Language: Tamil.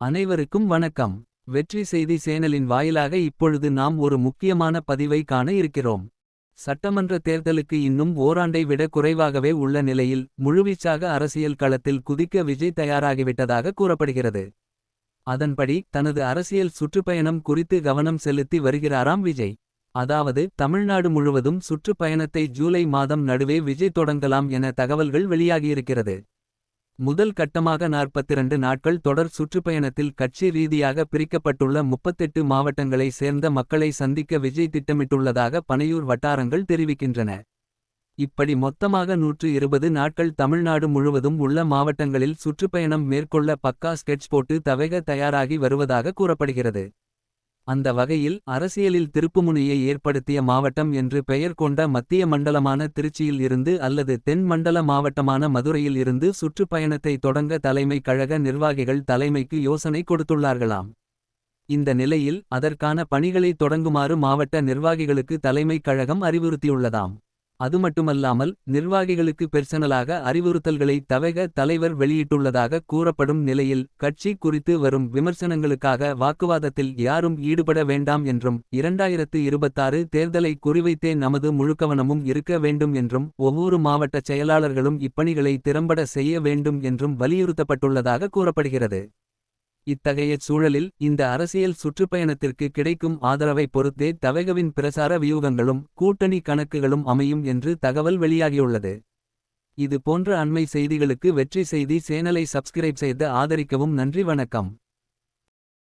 அனைவருக்கும் வணக்கம் வெற்றி செய்தி சேனலின் வாயிலாக இப்பொழுது நாம் ஒரு முக்கியமான பதிவை காண இருக்கிறோம். சட்டமன்ற தேர்தலுக்கு இன்னும் ஓராண்டை விட குறைவாகவே உள்ள நிலையில். முழுவீச்சாக அரசியல் களத்தில் குதிக்க விஜய் தயாராகிவிட்டதாக கூறப்படுகிறது. அதன்படி தனது அரசியல் சுற்றுப்பயணம் குறித்து கவனம் செலுத்தி வருகிறாராம் விஜய். அதாவது தமிழ்நாடு முழுவதும் சுற்றுப்பயணத்தை ஜூலை மாதம் நடுவே விஜய் தொடங்கலாம் என தகவல்கள் வெளியாகியிருக்கிறது. முதல் கட்டமாக 42 நாட்கள் தொடர் சுற்றுப்பயணத்தில் கட்சி ரீதியாக பிரிக்கப்பட்டுள்ள 38 மாவட்டங்களை சேர்ந்த மக்களை சந்திக்க விஜய் திட்டமிட்டுள்ளதாக பனையூர் வட்டாரங்கள் தெரிவிக்கின்றன. இப்படி மொத்தமாக 120 நாட்கள் தமிழ்நாடு முழுவதும் உள்ள மாவட்டங்களில் சுற்றுப்பயணம் மேற்கொள்ள பக்கா ஸ்கெட்ச் போட்டு தவேக தயாராகி வருவதாக கூறப்படுகிறது. அந்த வகையில் அரசியலில் திருப்புமுனையை ஏற்படுத்திய மாவட்டம் என்று பெயர் கொண்ட மத்திய மண்டலமான திருச்சியில் இருந்து அல்லது தென் மண்டல மாவட்டமான மதுரையில் இருந்து சுற்றுப்பயணத்தை தொடங்க தலைமை கழக நிர்வாகிகள் தலைமைக்கு யோசனை கொடுத்துள்ளார்களாம். இந்த நிலையில் அதற்கான பணிகளை தொடங்குமாறு மாவட்ட நிர்வாகிகளுக்கு தலைமை கழகம் அறிவுறுத்தியுள்ளதாம். அதுமட்டுமல்லாமல் நிர்வாகிகளுக்கு பெர்சனலாக அறிவுறுத்தல்களை தவக தலைவர் வெளியிட்டுள்ளதாக கூறப்படும் நிலையில் கட்சி குறித்து வரும் விமர்சனங்களுக்காக வாக்குவாதத்தில் யாரும் ஈடுபட வேண்டாம் என்றும் 2026 தேர்தலை குறிவைத்தே நமது முழுக்கவனமும் இருக்க வேண்டும் என்றும் ஒவ்வொரு மாவட்டச் செயலாளர்களும் இப்பணிகளை திறம்பட செய்ய வேண்டும் என்றும் வலியுறுத்தப்பட்டுள்ளதாக கூறப்படுகிறது. இத்தகைய சூழலில் இந்த அரசியல் சுற்றுப்பயணத்திற்கு கிடைக்கும் ஆதரவை பொறுத்தே தவேகவின் பிரசார வியூகங்களும் கூட்டணி கணக்குகளும் அமையும் என்று தகவல் வெளியாகியுள்ளது. இது போன்ற அண்மை செய்திகளுக்கு வெற்றி செய்தி சேனலை சப்ஸ்கிரைப் செய்து ஆதரிக்கவும் நன்றி வணக்கம்.